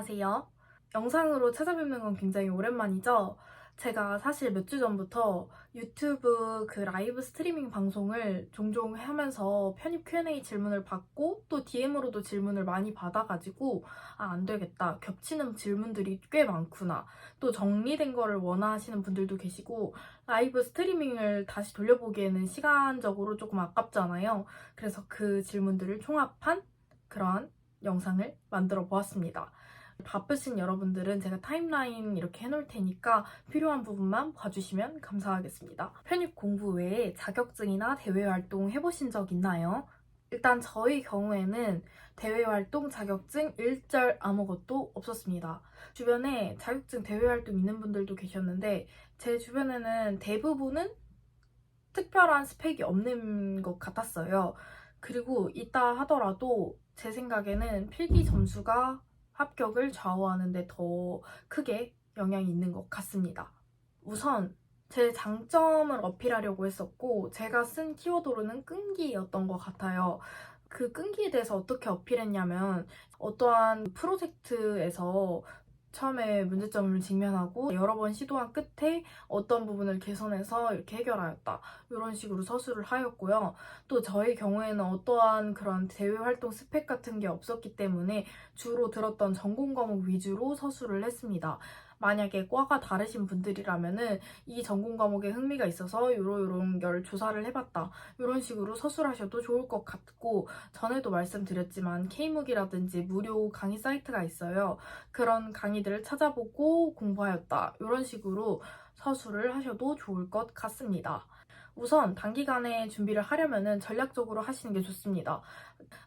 안녕하세요. 영상으로 찾아뵙는 건 굉장히 오랜만이죠? 제가 사실 몇 주 전부터 유튜브 그 라이브 스트리밍 방송을 종종 하면서 편입 Q&A 질문을 받고 또 DM으로도 질문을 많이 받아가지고 아, 안 되겠다. 겹치는 질문들이 꽤 많구나. 또 정리된 거를 원하시는 분들도 계시고 라이브 스트리밍을 다시 돌려보기에는 시간적으로 조금 아깝잖아요. 그래서 그 질문들을 총합한 그런 영상을 만들어 보았습니다. 바쁘신 여러분들은 제가 타임라인 이렇게 해놓을 테니까 필요한 부분만 봐주시면 감사하겠습니다. 편입 공부 외에 자격증이나 대외 활동 해보신 적 있나요? 일단 저희 경우에는 대외 활동 자격증 일절 아무것도 없었습니다. 주변에 자격증 대외 활동 있는 분들도 계셨는데 제 주변에는 대부분은 특별한 스펙이 없는 것 같았어요. 그리고 있다 하더라도 제 생각에는 필기 점수가 합격을 좌우하는데 더 크게 영향이 있는 것 같습니다. 우선 제 장점을 어필하려고 했었고 제가 쓴 키워드로는 끈기였던 것 같아요. 그 끈기에 대해서 어떻게 어필했냐면 어떠한 프로젝트에서 처음에 문제점을 직면하고 여러 번 시도한 끝에 어떤 부분을 개선해서 이렇게 해결하였다. 이런 식으로 서술을 하였고요. 또 저의 경우에는 어떠한 그런 대외 활동 스펙 같은 게 없었기 때문에 주로 들었던 전공 과목 위주로 서술을 했습니다. 만약에 과가 다르신 분들이라면은 이 전공 과목에 흥미가 있어서 요런 걸 조사를 해봤다. 이런 식으로 서술하셔도 좋을 것 같고 전에도 말씀드렸지만 K묵이라든지 무료 강의 사이트가 있어요. 그런 강의들을 찾아보고 공부하였다. 이런 식으로 서술을 하셔도 좋을 것 같습니다. 우선 단기간에 준비를 하려면은 전략적으로 하시는 게 좋습니다.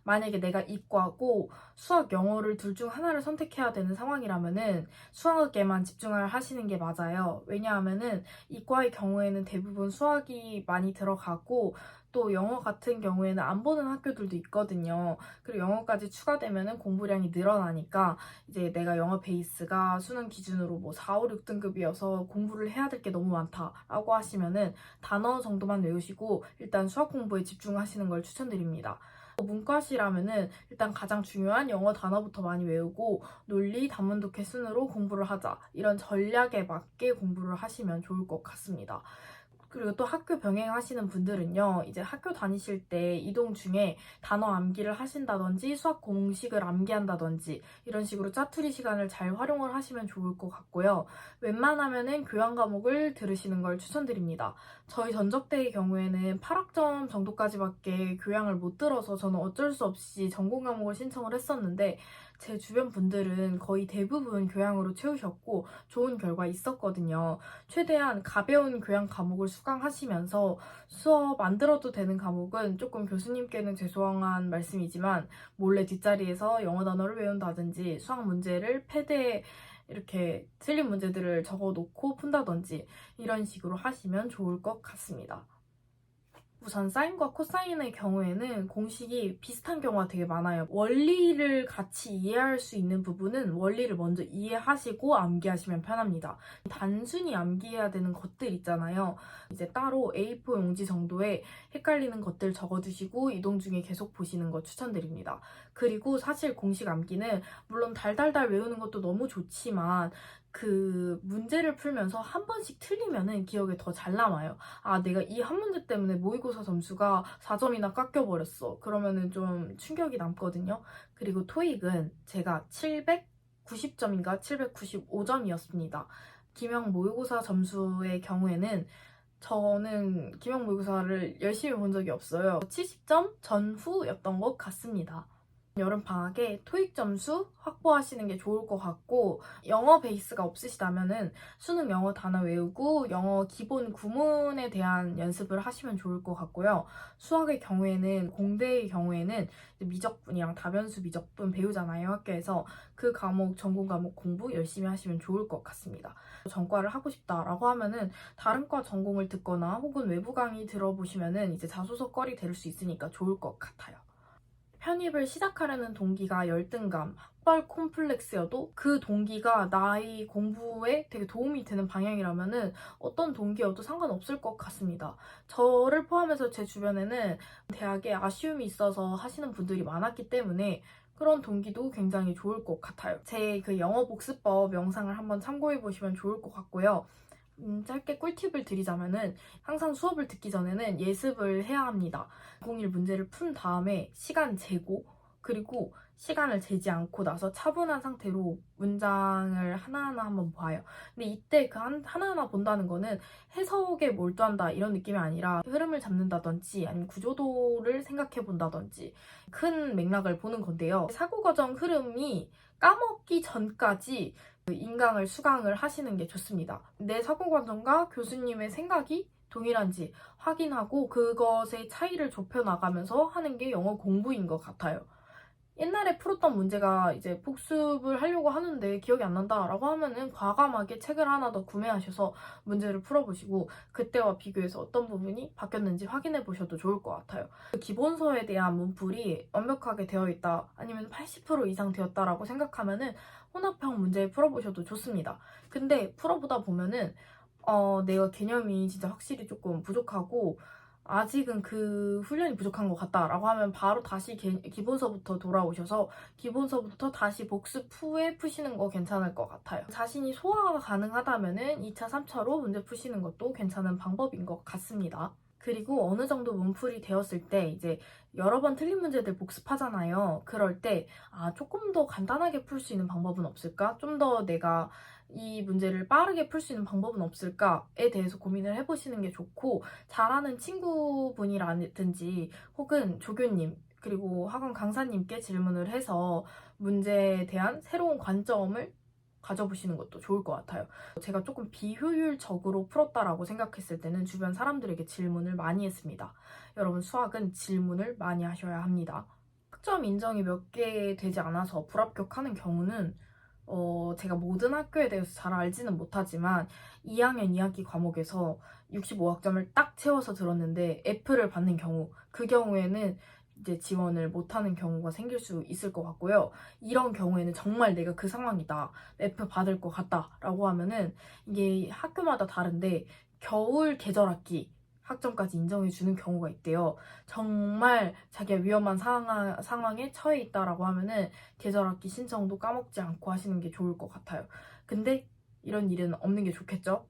만약에 내가 이과고 수학, 영어를 둘 중 하나를 선택해야 되는 상황이라면은 수학에만 집중을 하시는 게 맞아요. 왜냐하면은 이과의 경우에는 대부분 수학이 많이 들어가고 또 영어 같은 경우에는 안 보는 학교들도 있거든요. 그리고 영어까지 추가되면은 공부량이 늘어나니까 이제 내가 영어 베이스가 수능 기준으로 뭐 4, 5, 6등급이어서 공부를 해야 될 게 너무 많다라고 하시면은 단어 정도만 외우시고 일단 수학 공부에 집중하시는 걸 추천드립니다. 문과시라면은 일단 가장 중요한 영어 단어부터 많이 외우고 논리, 단문독해 순으로 공부를 하자. 이런 전략에 맞게 공부를 하시면 좋을 것 같습니다. 그리고 또 학교 병행하시는 분들은요, 이제 학교 다니실 때 이동 중에 단어 암기를 하신다든지 수학 공식을 암기한다든지 이런 식으로 짜투리 시간을 잘 활용을 하시면 좋을 것 같고요. 웬만하면은 교양 과목을 들으시는 걸 추천드립니다. 저희 전적대의 경우에는 8학점 정도까지밖에 교양을 못 들어서 저는 어쩔 수 없이 전공 과목을 신청을 했었는데 제 주변 분들은 거의 대부분 교양으로 채우셨고 좋은 결과 있었거든요. 최대한 가벼운 교양 과목을 수강하시면서 수업 안 들어도 되는 과목은 조금 교수님께는 죄송한 말씀이지만 몰래 뒷자리에서 영어 단어를 외운다든지 수학 문제를 패드에 이렇게 틀린 문제들을 적어 놓고 푼다든지 이런 식으로 하시면 좋을 것 같습니다. 우선 사인과 코사인의 경우에는 공식이 비슷한 경우가 되게 많아요. 원리를 같이 이해할 수 있는 부분은 원리를 먼저 이해하시고 암기하시면 편합니다. 단순히 암기해야 되는 것들 있잖아요. 이제 따로 A4 용지 정도에 헷갈리는 것들 적어두시고 이동 중에 계속 보시는 거 추천드립니다. 그리고 사실 공식 암기는 물론 달달달 외우는 것도 너무 좋지만 그 문제를 풀면서 한 번씩 틀리면은 기억에 더 잘 남아요. 아, 내가 이 한 문제 때문에 모의고사 점수가 4점이나 깎여버렸어. 그러면은 좀 충격이 남거든요. 그리고 토익은 제가 790점인가 795점이었습니다. 기명 모의고사 점수의 경우에는 저는 기명 모의고사를 열심히 본 적이 없어요. 70점 전후였던 것 같습니다. 여름 방학에 토익 점수 확보하시는 게 좋을 것 같고 영어 베이스가 없으시다면은 수능 영어 단어 외우고 영어 기본 구문에 대한 연습을 하시면 좋을 것 같고요. 수학의 경우에는 공대의 경우에는 미적분이랑 다변수 미적분 배우잖아요 학교에서 그 과목 전공 과목 공부 열심히 하시면 좋을 것 같습니다. 전과를 하고 싶다라고 하면은 다른 과 전공을 듣거나 혹은 외부 강의 들어보시면은 이제 자소서거리 될 수 있으니까 좋을 것 같아요. 편입을 시작하려는 동기가 열등감, 학벌 콤플렉스여도 그 동기가 나의 공부에 되게 도움이 되는 방향이라면은 어떤 동기여도 상관없을 것 같습니다. 저를 포함해서 제 주변에는 대학에 아쉬움이 있어서 하시는 분들이 많았기 때문에 그런 동기도 굉장히 좋을 것 같아요. 제 그 영어 복습법 영상을 한번 참고해 보시면 좋을 것 같고요. 음, 짧게 꿀팁을 드리자면은 항상 수업을 듣기 전에는 예습을 해야 합니다. 01 문제를 푼 다음에 시간 재고 그리고 시간을 재지 않고 나서 차분한 상태로 문장을 하나하나 한번 봐요. 근데 이때 그 한- 하나하나 본다는 거는 해석에 몰두한다 이런 느낌이 아니라 흐름을 잡는다든지 아니면 구조도를 생각해 본다든지 큰 맥락을 보는 건데요. 사고 과정 흐름이 까먹기 전까지 그 인강을 수강을 하시는 게 좋습니다. 내 사고 과정과 교수님의 생각이 동일한지 확인하고 그것의 차이를 좁혀 나가면서 하는 게 영어 공부인 것 같아요. 옛날에 풀었던 문제가 이제 복습을 하려고 하는데 기억이 안 난다라고 하면은 과감하게 책을 하나 더 구매하셔서 문제를 풀어보시고 그때와 비교해서 어떤 부분이 바뀌었는지 확인해 보셔도 좋을 것 같아요. 그 기본서에 대한 문풀이 완벽하게 되어 있다 아니면 80% 이상 되었다라고 생각하면은 혼합형 문제 풀어보셔도 좋습니다. 근데 풀어보다 보면은 어, 내가 개념이 진짜 확실히 조금 부족하고 아직은 그 훈련이 부족한 것 같다라고 하면 바로 다시 개- 기본서부터 돌아오셔서 기본서부터 다시 복습 후에 푸시는 거 괜찮을 것 같아요. 자신이 소화가 가능하다면 은 2차, 3차로 문제 푸시는 것도 괜찮은 방법인 것 같습니다. 그리고 어느 정도 문풀이 되었을 때 이제 여러 번 틀린 문제들 복습하잖아요. 그럴 때 아, 조금 더 간단하게 풀 수 있는 방법은 없을까? 좀 더 내가 이 문제를 빠르게 풀 수 있는 방법은 없을까에 대해서 고민을 해보시는 게 좋고 잘하는 친구분이라든지 혹은 조교님 그리고 학원 강사님께 질문을 해서 문제에 대한 새로운 관점을 가져보시는 것도 좋을 것 같아요. 제가 조금 비효율적으로 풀었다라고 생각했을 때는 주변 사람들에게 질문을 많이 했습니다. 여러분 수학은 질문을 많이 하셔야 합니다. 학점 인정이 몇 개 되지 않아서 불합격하는 경우는 어, 제가 모든 학교에 대해서 잘 알지는 못하지만 2학년 2학기 과목에서 65학점을 딱 채워서 들었는데 F를 받는 경우 그 경우에는 이제 지원을 못하는 경우가 생길 수 있을 것 같고요. 이런 경우에는 정말 내가 그 상황이다. F 받을 것 같다라고 하면은 이게 학교마다 다른데 겨울 계절 학기 학점까지 인정해 주는 경우가 있대요. 정말 자기가 위험한 상황, 상황에 처해 있다라고 하면은 계절 학기 신청도 까먹지 않고 하시는 게 좋을 것 같아요. 근데 이런 일은 없는 게 좋겠죠?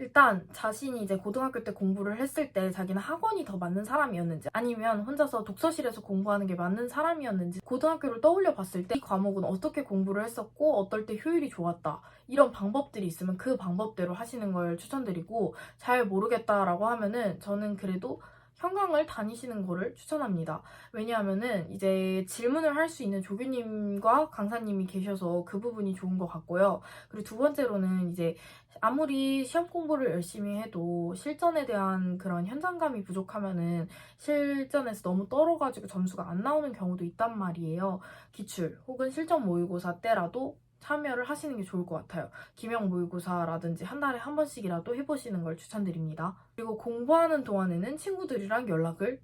일단 자신이 이제 고등학교 때 공부를 했을 때 자기는 학원이 더 맞는 사람이었는지 아니면 혼자서 독서실에서 공부하는 게 맞는 사람이었는지 고등학교를 떠올려 봤을 때 이 과목은 어떻게 공부를 했었고 어떨 때 효율이 좋았다. 이런 방법들이 있으면 그 방법대로 하시는 걸 추천드리고 잘 모르겠다라고 하면은 저는 그래도 현강을 다니시는 거를 추천합니다. 왜냐하면은 이제 질문을 할 수 있는 조교님과 강사님이 계셔서 그 부분이 좋은 것 같고요. 그리고 두 번째로는 이제 아무리 시험 공부를 열심히 해도 실전에 대한 그런 현장감이 부족하면은 실전에서 너무 떨어가지고 점수가 안 나오는 경우도 있단 말이에요. 기출 혹은 실전 모의고사 때라도 참여를 하시는 게 좋을 것 같아요. 기명 모의고사라든지 한 달에 한 번씩이라도 해보시는 걸 추천드립니다. 그리고 공부하는 동안에는 친구들이랑 연락을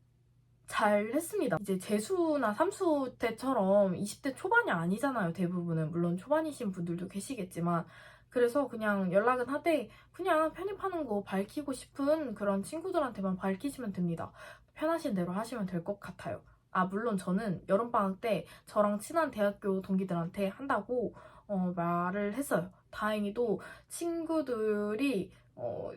잘 했습니다. 이제 재수나 삼수 때처럼 20대 초반이 아니잖아요, 대부분은. 물론 초반이신 분들도 계시겠지만. 그래서 그냥 연락은 하되 그냥 편입하는 거 밝히고 싶은 그런 친구들한테만 밝히시면 됩니다. 편하신 대로 하시면 될 것 같아요. 아, 물론 저는 여름방학 때 저랑 친한 대학교 동기들한테 한다고 어, 말을 했어요. 다행히도 친구들이 어,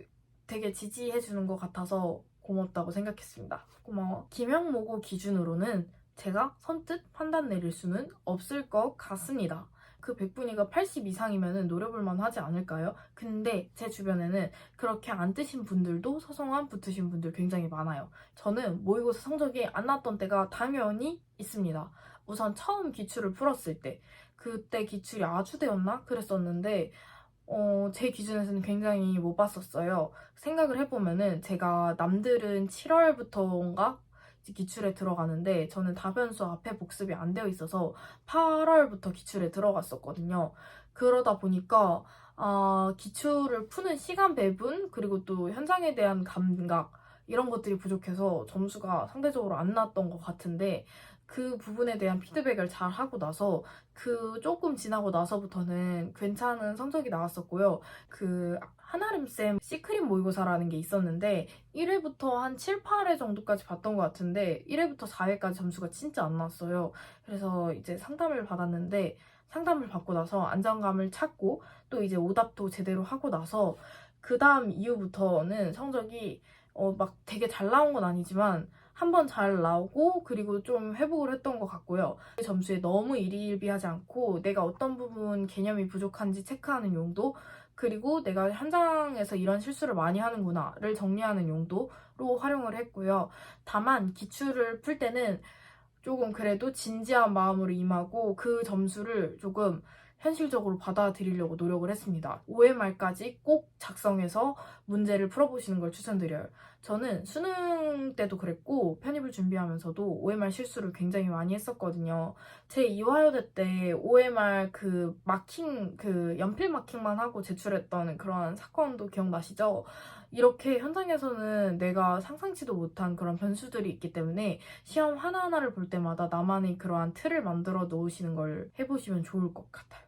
되게 지지해주는 것 같아서 고맙다고 생각했습니다. 고마워. 김영모고 기준으로는 제가 선뜻 판단 내릴 수는 없을 것 같습니다. 그 100분위가 80 이상이면 노려볼만 하지 않을까요? 근데 제 주변에는 그렇게 안 뜨신 분들도 서성한 붙으신 분들 굉장히 많아요. 저는 모의고사 성적이 안 났던 때가 당연히 있습니다. 우선 처음 기출을 풀었을 때 그때 기출이 아주대였나? 그랬었는데 어, 제 기준에서는 굉장히 못 봤었어요. 생각을 해보면은 제가 남들은 7월부터인가 기출에 들어가는데 저는 다변수 앞에 복습이 안 되어 있어서 8월부터 기출에 들어갔었거든요. 그러다 보니까 아, 기출을 푸는 시간 배분 그리고 또 현장에 대한 감각 이런 것들이 부족해서 점수가 상대적으로 안 나왔던 것 같은데 그 부분에 대한 피드백을 잘 하고 나서 그 조금 지나고 나서부터는 괜찮은 성적이 나왔었고요. 그 한아름쌤 시크릿 모의고사라는 게 있었는데 1회부터 한 7, 8회 정도까지 봤던 것 같은데 1회부터 4회까지 점수가 진짜 안 나왔어요. 그래서 이제 상담을 받았는데 상담을 받고 나서 안정감을 찾고 또 이제 오답도 제대로 하고 나서 그 다음 이후부터는 성적이 어, 막 되게 잘 나온 건 아니지만 한 번 잘 나오고 그리고 좀 회복을 했던 것 같고요. 점수에 너무 일희일비하지 않고 내가 어떤 부분 개념이 부족한지 체크하는 용도 그리고 내가 현장에서 이런 실수를 많이 하는구나를 정리하는 용도로 활용을 했고요. 다만 기출을 풀 때는 조금 그래도 진지한 마음으로 임하고 그 점수를 조금 현실적으로 받아들이려고 노력을 했습니다. 5회말까지 꼭 작성해서 문제를 풀어보시는 걸 추천드려요. 저는 수능 때도 그랬고 편입을 준비하면서도 OMR 실수를 굉장히 많이 했었거든요. 제 2화여대 때 OMR 그 마킹 그 연필 마킹만 하고 제출했던 그런 사건도 기억나시죠? 이렇게 현장에서는 내가 상상치도 못한 그런 변수들이 있기 때문에 시험 하나하나를 볼 때마다 나만의 그러한 틀을 만들어 놓으시는 걸 해보시면 좋을 것 같아요.